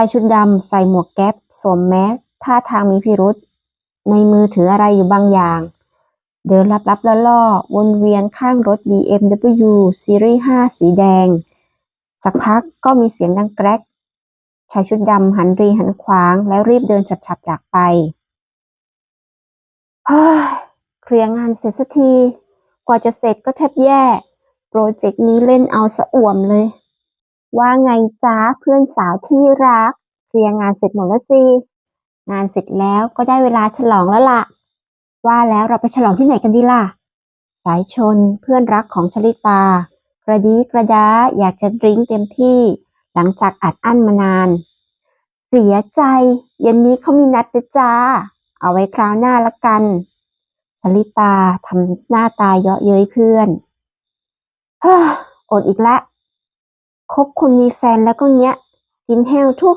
ายชุดดำใส่หมวกแก๊ปสวมแมสท่าทางมีพิรุษ ในมือถืออะไรอยู่บางอย่าง เดินลับๆล่อๆวนเวียนข้างรถ BMW ซีรีส์ 5 สีแดง สักพักก็มีเสียงดังแกรกชายชุดดำหันรีหันขวางแล้วรีบเดินฉับๆจากไปเฮ้ยเคลียร์งานเสร็จสักที กว่าจะเสร็จก็แทบแย่ โปรเจกต์นี้เล่นเอาสะอ่วมเลย ว่าไงจ้าเพื่อนสาวที่รักเคลียร์งานเสร็จหมดแล้วสิงานเสร็จแล้วก็ได้เวลาฉลองแล้วล่ะ ว่าแล้วเราไปฉลองที่ไหนกันดีล่ะ สายชนเพื่อนรักของชลิตา กระดีกระดาอยากจะดริ้งเต็มที่ หลังจากอัดอั้นมานาน เสียใจ เย็นนี้เขามีนัดนะจ้า เอาไว้คราวหน้าละกัน ชลิตาทำหน้าตาเยาะเย้ยเพื่อนออดอีกแล้ว คบคนมีแฟนแล้วก็เงี้ย กินแห้วทุก